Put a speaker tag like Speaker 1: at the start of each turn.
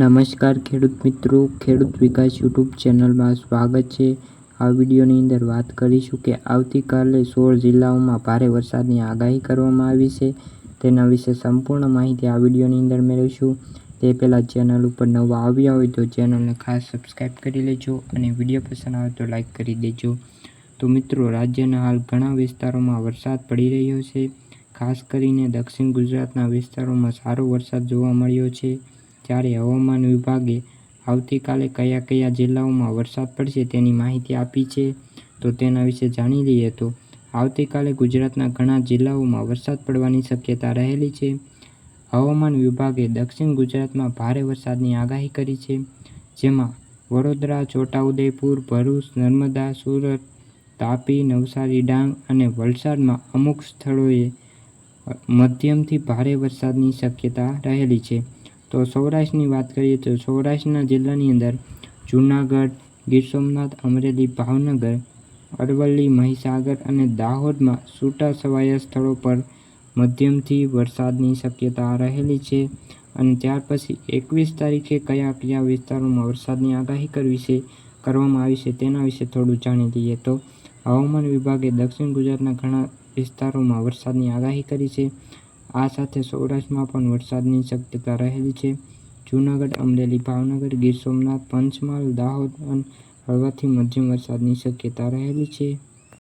Speaker 1: નમસ્કાર ખેડૂત મિત્રો, ખેડૂત વિકાસ યુટ્યુબ ચેનલમાં સ્વાગત છે. આ વિડીયોની અંદર વાત કરીશું કે આવતીકાલે સોળ જિલ્લાઓમાં ભારે વરસાદની આગાહી કરવામાં આવી છે. તેના વિશે સંપૂર્ણ માહિતી આ વિડીયોની અંદર મેળવીશું. તે પહેલાં ચેનલ ઉપર નવા આવ્યા હોય તો ચેનલને ખાસ સબસ્ક્રાઈબ કરી લેજો અને વીડિયો પસંદ આવે તો લાઈક કરી દેજો. તો મિત્રો, રાજ્યના હાલ ઘણા વિસ્તારોમાં વરસાદ પડી રહ્યો છે. ખાસ કરીને દક્ષિણ ગુજરાતના વિસ્તારોમાં સારો વરસાદ જોવા મળ્યો છે. ત્યારે હવામાન વિભાગે આવતીકાલે કયા કયા જિલ્લાઓમાં વરસાદ પડશે તેની માહિતી આપી છે, તો તેના વિશે જાણી લઈએ તો આવતીકાલે ગુજરાતના ઘણા જિલ્લાઓમાં વરસાદ પડવાની શક્યતા રહેલી છે. હવામાન વિભાગે દક્ષિણ ગુજરાતમાં ભારે વરસાદની આગાહી કરી છે, જેમાં વડોદરા, છોટાઉદેપુર, ભરૂચ, નર્મદા, સુરત, તાપી, નવસારી, ડાંગ અને વલસાડમાં અમુક સ્થળોએ મધ્યમથી ભારે વરસાદની શક્યતા રહેલી છે. તો સૌરાષ્ટ્રની વાત કરીએ તો સૌરાષ્ટ્રના જિલ્લાની અંદર જૂનાગઢ, ગીર સોમનાથ, અમરેલી, ભાવનગર, અરવલ્લી, મહીસાગર અને દાહોદમાં છૂટાછવાયા સ્થળો પર મધ્યમથી વરસાદની શક્યતા રહેલી છે અને ત્યાર પછી એકવીસ તારીખે કયા કયા વિસ્તારોમાં વરસાદની આગાહી કરવી છે, કરવામાં આવી છે તેના વિશે થોડું જાણી લઈએ. તો હવામાન વિભાગે દક્ષિણ ગુજરાતના ઘણા વિસ્તારોમાં વરસાદની આગાહી કરી છે. આ સાથે સૌરાષ્ટ્રમાં પણ વરસાદની શક્યતા રહેલી છે. જૂનાગઢ, અમરેલી, ભાવનગર, ગીર સોમનાથ, પંચમહાલ, દાહોદ અને હળવાથી મધ્યમ વરસાદની શક્યતા રહેલી છે.